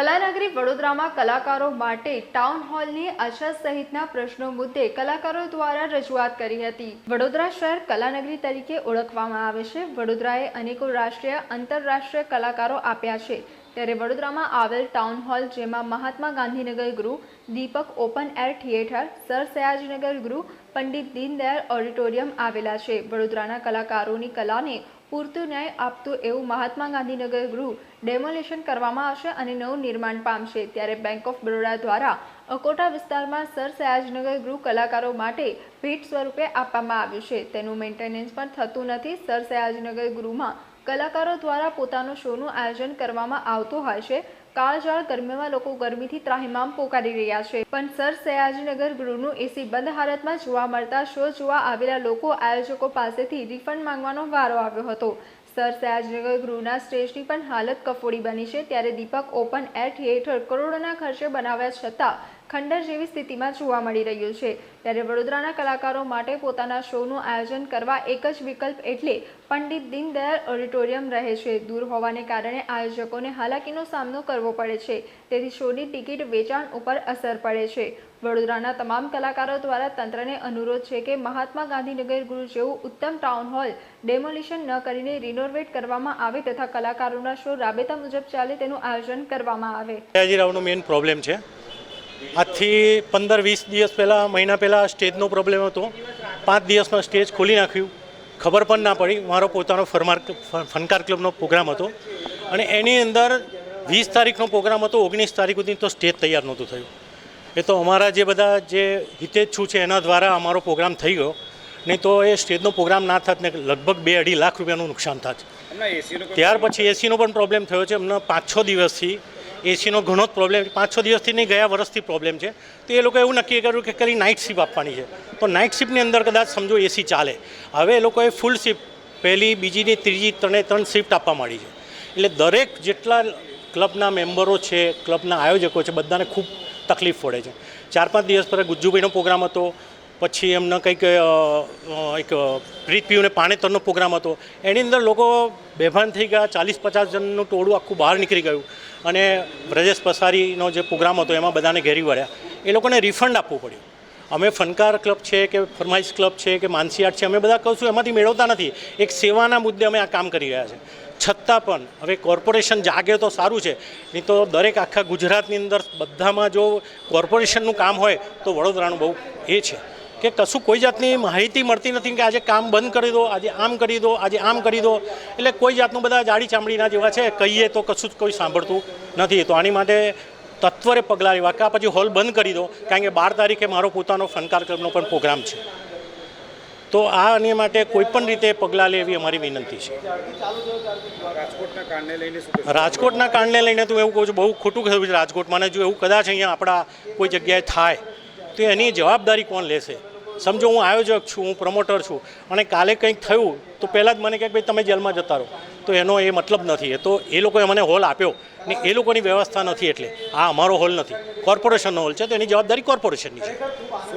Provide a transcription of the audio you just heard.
કલાનગરી વડોદરામાં કલાકારો માટે ટાઉન હોલની અછત સહિતના પ્રશ્નો મુદ્દે કલાકારો દ્વારા રજૂઆત કરી હતી. વડોદરા શહેર કલાનગરી તરીકે ઓળખવામાં આવે છે. વડોદરાએ અનેકો રાષ્ટ્રીય, આંતરરાષ્ટ્રીય કલાકારો આપ્યા છે. ત્યારે વડોદરામાં આવેલ ટાઉન હોલ જેમાં મહાત્મા ગાંધીનગર ગૃહ, Deepak open air theatre, sir Sayajinagar ગૃહ, પંડિત દીનદયાળ ઓડિટોરિયમ આવેલા છે. વડોદરાના કલાકારોની કલાને પૂરતું ન્યાય આપતું એવું મહાત્મા ગાંધીનગર ગૃહ ડેમોલેશન કરવામાં આવશે અને નવું નિર્માણ પામશે. ત્યારે બેંક ઓફ બરોડા દ્વારા અકોટા વિસ્તારમાં સર સયાજનગર ગૃહ કલાકારો માટે ભેટ સ્વરૂપે આપવામાં આવ્યું છે. તેનું મેન્ટેનન્સ પણ થતું નથી. સર સયાજનગર ગૃહમાં કલાકારો દ્વારા પોતાનું શોનું આયોજન કરવામાં આવતું હોય છે. કાળઝાળ ગરમીમાં લોકો ગરમીથી ત્રાહિમામ પોકારી રહ્યા છે. પણ સર સયાજીનગર ગૃહનું એસી બંધ હાલતમાં જોવા મળતા શો જોવા આવેલા લોકો આયોજકો પાસેથી રિફંડ માંગવાનો વારો આવ્યો હતો. સર સયાજીનગર ગૃહના સ્ટેજની પણ હાલત કફોડી બની છે, ત્યારે દીપક ઓપન એર થિયેટર કરોડોના ખર્ચે બનાવ્યા છતાં ખંડર જેવી સ્થિતિમાં જોવા મળી રહ્યું છે. ત્યારે વડોદરાના કલાકારો માટે પોતાના શોનું આયોજન કરવા એક જ વિકલ્પ એટલે પંડિત દીનદયાળ ઓડિટોરિયમ રહે છે. દૂર હોવાને કારણે આયોજકોને હાલાકીનો સામનો કરવો પડે છે. તેથી શોની ટિકિટ વેચાણ ઉપર અસર પડે છે. વડોદરાના તમામ કલાકારો દ્વારા તંત્રને અનુરોધ છે કે મહાત્મા ગાંધીનગર ગૃહ જેવું ઉત્તમ ટાઉન હોલ ડેમોલિશન ન કરીને રિનોવેટ કરવામાં આવે તથા કલાકારોના શો રાબેતા મુજબ ચાલે તેનું આયોજન કરવામાં આવે. સયાજીરાવનો મેઇન પ્રોબ્લેમ છે. આજથી પંદર વીસ દિવસ પહેલાં મહિના પહેલાં સ્ટેજનો પ્રોબ્લેમ હતો. પાંચ દિવસમાં સ્ટેજ ખોલી નાખ્યું. ખબર પણ ના પડી. મારો પોતાનો ફરમાર ફનકાર ક્લબનો પ્રોગ્રામ હતો. અને એની અંદર વીસ તારીખનો પ્રોગ્રામ હતો ઓગણીસ તારીખ સુધી તો સ્ટેજ તૈયાર નહોતું થયું. એ તો અમારા જે બધા જે હિતેચ્છુ છે એના દ્વારા અમારો પ્રોગ્રામ થઈ ગયો. નહીં તો એ સ્ટેજનો પ્રોગ્રામ ના થાત ને લગભગ બે અઢી લાખ રૂપિયાનું નુકસાન થાત. ત્યાર પછી એસીનો પણ પ્રોબ્લેમ થયો છે. અમને પાંચ છ દિવસથી એસીનો ઘણો જ પ્રોબ્લેમ પાંચ છ દિવસથી નહીં, ગયા વર્ષથી પ્રોબ્લેમ છે. તો એ લોકોએ એવું નક્કી કર્યું કે કરી નાઇટ શિફ્ટ આપવાની છે. તો નાઇટ શિફ્ટની અંદર કદાચ સમજો એસી ચાલે. હવે એ લોકોએ ફૂલ શિફ્ટ પહેલી, બીજીની, ત્રીજી, ત્રણે, ત્રણ શિફ્ટ આપવા માંડી છે. એટલે દરેક જેટલા ક્લબના મેમ્બરો છે ક્લબના આયોજકો છે, બધાને ખૂબ તકલીફ પડે છે. ચાર પાંચ દિવસ પહેલાં ગુજ્જુભાઈનો પ્રોગ્રામ હતો. પછી એમનો કંઈક એક પ્રીત પીયુને પાણેતરનો પ્રોગ્રામ હતો. એની અંદર લોકો બેભાન થઈ ગયા ચાલીસ પચાસ જણનું ટોળું આખું બહાર નીકળી ગયું. અને બ્રજેશ પસારીનો જે પ્રોગ્રામ હતો, એમાં બધાને ઘેરી વળ્યા. એ લોકોને રિફંડ આપવું પડ્યું. અમે ફનકાર ક્લબ છે કે ફરમાઈશ ક્લબ છે કે માનસી આર્ટ છે, અમે બધા કહું છું, એમાંથી મેળવતા નથી. એક સેવાના મુદ્દે અમે આ કામ કરી રહ્યા છે. છતાં પણ, હવે કોર્પોરેશન જાગે તો સારું છે. નહીં તો દરેક આખા ગુજરાતની અંદર બધામાં જો કોર્પોરેશનનું કામ હોય, તો વડોદરાનું બહુ એ છે. કે કશું કોઈ જાતની માહિતી મળતી નથી કે આજે કામ બંધ કરી દો આજે આમ કરી દો આજે આમ કરી દો. એટલે કોઈ જાતનું બધા જાડી ચામડીના જેવા છે કહીએ તો કશું જ કોઈ સાંભળતું નથી. તો આની માટે તત્વરે પગલાં લેવા કે પછી હોલ બંધ કરી દો કારણ કે બાર તારીખે મારો પોતાનો ફનકાર ક્લબનો પણ પ્રોગ્રામ છે. તો આ આની માટે કોઈ પણ રીતે પગલાં લેવી અમારી વિનંતી છે. રાજકોટના કારણને લઈને તો એવું કહું છું બહુ ખોટું કહ્યું છે રાજકોટમાં જો એવું કદાચ અહીંયા આપણા કોઈ જગ્યાએ થાય તો એની જવાબદારી કોણ લેશે? સમજો, હું આયોજક છું, હું પ્રમોટર છું. અને કાલે કંઈક થયું, તો પહેલાં જ મને કહે કે ભાઈ, તમે જેલમાં જતા રહો. તો એનો એ મતલબ નથી. તો એ લોકોએ મને હોલ આપ્યો. ને એ લોકોની વ્યવસ્થા નથી એટલે. આ અમારો હોલ નથી. કોર્પોરેશનનો હોલ છે, તો એની જવાબદારી કોર્પોરેશનની છે.